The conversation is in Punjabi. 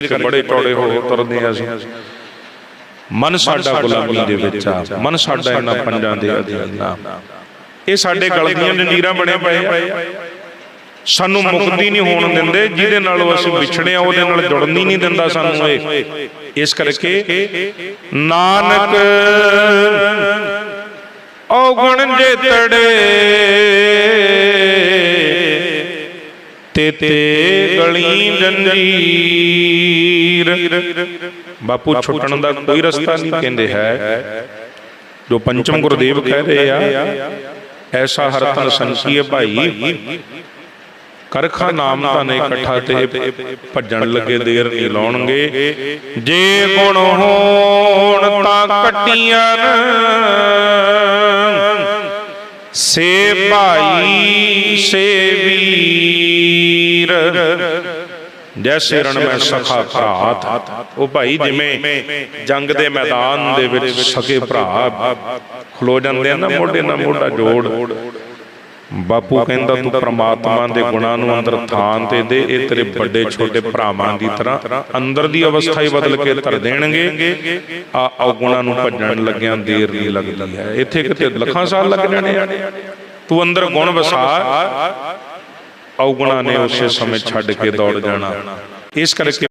ਬੜੇ ਚੌੜੇ ਹੋ ਤੁਰਦੇ ਆ ਅਸੀਂ ਮਨ ਸਾਡਾ ਗੁਲਾਮੀ ਦੇ ਵਿੱਚ ਆ। ਮਨ ਸਾਡਾ ਇਹਨਾਂ ਪੰਜਾਂ ਦੇ ਅਧੀਨ ਆ। ਇਹ ਸਾਡੇ ਗਲ ਦੀਆਂ ਜੰਜੀਰਾਂ ਬਣੇ ਪਏ ਆ। ਸਾਨੂੰ ਮੁਕਤੀ ਨਹੀਂ ਹੋਣ ਦਿੰਦੇ ਜਿਹਦੇ ਨਾਲ ਅਸੀਂ ਵਿਛੜੇ ਆ ਉਹਦੇ ਨਾਲ ਜੁੜਨ ਹੀ ਨਹੀਂ ਦਿੰਦਾ ਸਾਨੂੰ ਇਹ। ਇਸ ਕਰਕੇ ਨਾਨਕ ਔਗਣ ਜੇ ਤੜੇ ਤੇ ਤੇ ਗਲੀ ਜੰਜੀਰ ਬਾਪੂ ਛੁੱਟਣ ਦਾ ਕੋਈ ਰਸਤਾ ਨਹੀਂ ਕਹਿੰਦੇ ਹੈ। ਜੋ ਪੰਚਮ ਗੁਰਦੇਵ ਕਹਿ ਰਹੇ ਆ, ਐਸਾ ਹਰ ਤਨ ਸੰਕੀਏ ਭਾਈ। ਕਰਖਾ ਨਾਮ ਤਾਂ ਨੇ ਇਕੱਠਾ ਤੇ ਭੱਜਣ ਲੱਗੇ ਦੇਰ ਨਹੀਂ ਲਾਉਣਗੇ। ਜੇ ਗੁਣ ਹੋਣ ਤਾਂ ਕੱਟੀਆਂ ਸੇ ਭਾਈ, ਸੇ ਜੈਸੇ ਰਣ ਮੈਂ ਸਖਾ ਭਰਾ ਉਹ ਭਾਈ ਜਿਵੇਂ ਜੰਗ ਦੇ ਮੈਦਾਨ ਦੇ ਵਿੱਚ ਸਕੇ ਭਰਾ ਖਲੋ ਜਾਂਦੇ ਆ ਨਾ ਮੋਢੇ ਨਾਲ ਮੋਢਾ ਜੋੜ। ਬਾਪੂ ਕਹਿੰਦਾ ਤੂੰ ਪ੍ਰਮਾਤਮਾ ਦੇ ਗੁਣਾਂ ਨੂੰ ਅੰਦਰ ਥਾਂ ਤੇ ਦੇ ਇਹ ਤੇਰੇ ਵੱਡੇ ਛੋਟੇ ਭਰਾਵਾਂ ਦੀ ਤਰ੍ਹਾਂ ਅੰਦਰ ਦੀ ਅਵਸਥਾ ਹੀ ਬਦਲ ਕੇ ਧਰ ਦੇਣਗੇ। ਆ ਔਗੁਣਾਂ ਨੂੰ ਭੱਜਣ ਲੱਗਿਆਂ ਦੇਰ ਨਹੀਂ ਲੱਗਦੀ ਹੈ। ਇੱਥੇ ਕਿਤੇ ਲੱਖਾਂ ਸਾਲ ਲੱਗ ਜਾਣੇ ਆ ਤੂੰ ਅੰਦਰ ਗੁਣ ਵਸਾ। ਔਗੁਣਾਂ ਨੇ ਉਸੇ ਸਮੇਂ ਛੱਡ ਕੇ ਦੌੜ ਜਾਣਾ। ਇਸ ਕਰਕੇ